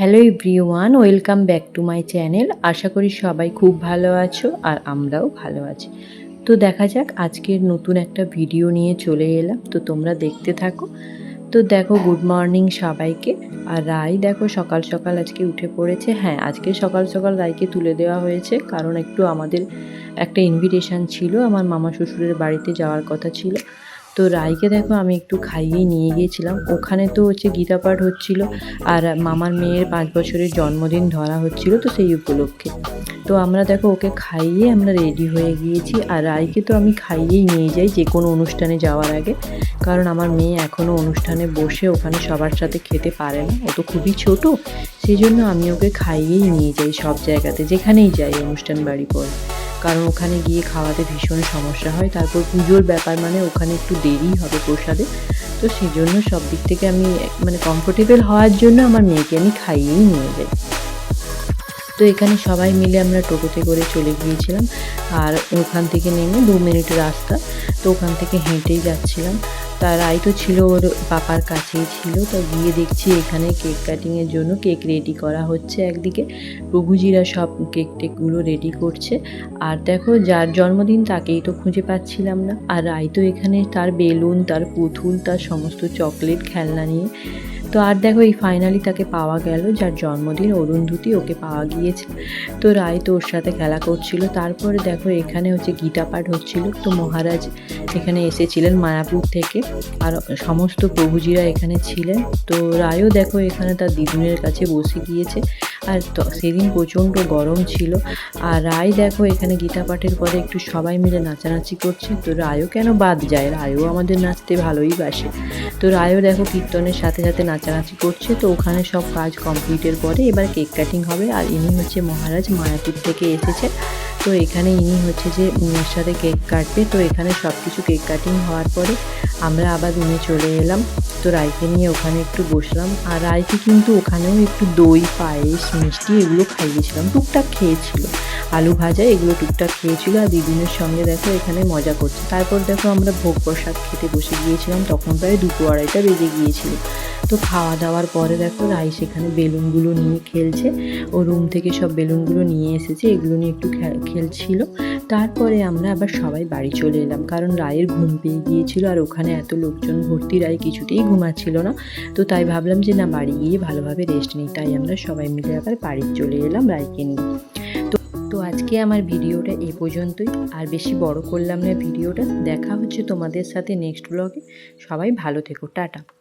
Hello everyone welcome back to my channel আশা করি সবাই খুব ভালো আছো আর আমরাও ভালো আছি। তো দেখা যাক, আজকের নতুন একটা ভিডিও নিয়ে চলে এলাম। তো তোমরা দেখতে থাকো। তো দেখো গুড মর্নিং সবাইকে। আর রাই দেখো, সকাল সকাল আজকে উঠে পড়েছে। হ্যাঁ আজকে সকাল সকাল রাইকে তুলে দেওয়া হয়েছে। কারণ একটু আমাদের একটা ইনভিটেশন ছিল। আমার মামা শ্বশুরের বাড়িতে যাওয়ার কথা ছিল। তো রাইকে দেখো আমি একটু খাইয়ে নিয়ে গিয়েছিলাম। ওখানে তো হচ্ছে গীতা পাঠ হচ্ছিল আর মামার মেয়ের পাঁচ বছরের জন্মদিন ধরা হচ্ছিল তো সেই উপলক্ষে। তো আমরা দেখো ওকে খাইয়ে আমরা রেডি হয়ে গিয়েছি আর রাইকে তো আমি খাইয়েই নিয়ে যাই যে কোনো অনুষ্ঠানে যাওয়ার আগে। কারণ আমার মেয়ে এখনও অনুষ্ঠানে বসে ওখানে সবার সাথে খেতে পারে না। ও তো খুবই ছোট সেই জন্য আমি ওকে খাইয়েই নিয়ে যাই সব জায়গাতে, যেখানেই যাই অনুষ্ঠান বাড়ি পরে কারণ ওখানে গিয়ে খাওয়াতে ভীষণ সমস্যা হয়। তারপর পুজোর ব্যাপার মানে ওখানে একটু দেরি হবে প্রসাদে। তো সেই জন্য সব দিক থেকে আমি মানে কমফোর্টেবল হওয়ার জন্য আমার মেয়েকে আমি খাইয়েই নিয়ে যাই। তো এখানে সবাই মিলে আমরা টোটোতে করে চলে গিয়েছিলাম। আর ওখান থেকে নেমে দু মিনিট রাস্তা, তো ওখান থেকে হেঁটেই যাচ্ছিলাম। তার আই তো ছিল ওর পাপার কাছেই ছিল, তো গিয়ে দেখছি এখানে কেক কাটিংয়ের জন্য কেক রেডি করা হচ্ছে একদিকে। প্রভুজিরা সব কেক টেকগুলো রেডি করছে। আর দেখো, যার জন্মদিন তাকেই তো খুঁজে পাচ্ছিলাম না। আর রাই তো এখানে তার বেলুন, তার পুতুল, তার সমস্ত চকলেট খেলনা নিয়ে। তো আর দেখো, এই ফাইনালি তাকে পাওয়া গেল, যার জন্মদিন অরুন্ধুতি ওকে পাওয়া গিয়েছে। তো রায় তো ওর সাথে খেলা করছিল। তারপরে দেখো এখানে হচ্ছে গীতা পাঠ হচ্ছিল। তো মহারাজ এখানে এসেছিলেন মায়াপুর থেকে। আর সমস্ত প্রভুজিরা এখানে ছিলেন। তো রায়ও দেখো, এখানে তার দিদুনের কাছে বসে গিয়েছে। আর সেদিন প্রচণ্ড গরম ছিল। আর রায় দেখো, এখানে গীতা পাঠের পরে একটু সবাই মিলে নাচানাচি করছে। তো রায়ও কেন বাদ যায়? রায়ও আমাদের নাচতে ভালোই বাসে। তো রায়ও দেখো, কীর্তনের সাথে সাথে নাচানাচি করছে। তো ওখানে সব কাজ কমপ্লিটের পরে এবার কেক কাটিং হবে। আর ইনি হচ্ছে মহারাজ মায়াপুর থেকে এসেছে তো এখানে ইনি হচ্ছে যে উনির সাথে কেক কাটবে। তো এখানে সব কিছু কেক কাটিং হওয়ার পরে আমরা আবার উনি চলে এলাম। তো রায়কে নিয়ে ওখানে একটু বসলাম। আর রায়কে কিন্তু ওখানেও একটু দই, পায়েস, মিষ্টি এগুলো খাইয়েছিলাম। টুকটাক খেয়েছিল। আলু ভাজা, এগুলো টুকটাক খেয়েছিল আর দিদিনের সঙ্গে দেখো এখানে মজা করছে। তারপর দেখো আমরা ভোগ প্রসাদ খেতে বসে গিয়েছিলাম, তখন প্রায় দুটো আড়াইটা বেজে গিয়েছিল। তো খাওয়া দাওয়ার পরে দেখো রাই সেখানে বেলুনগুলো নিয়ে খেলছে। ও রুম থেকে সব বেলুনগুলো নিয়ে এসেছে, এগুলো নিয়ে একটু খেলছিল। তারপরে আমরা আবার সবাই বাড়ি চলে এলাম, কারণ রায়ের ঘুম পেয়ে গিয়েছিল আর ওখানে এত লোকজন ভর্তি, রায় কিছুতেই ঘুমাচ্ছিল না। তো তাই ভাবলাম যে না, বাড়ি গিয়ে ভালোভাবে রেস্ট নিই, তাই আমরা সবাই মিলে আবার বাড়ি চলে এলাম রায়কে নিয়ে। তো আজকে আমার ভিডিওটা এ পর্যন্তই। আর বেশি বড় করলাম না ভিডিওটা। দেখা হচ্ছে তোমাদের সাথে নেক্সট ব্লগে সবাই ভালো থেকো। টাটা।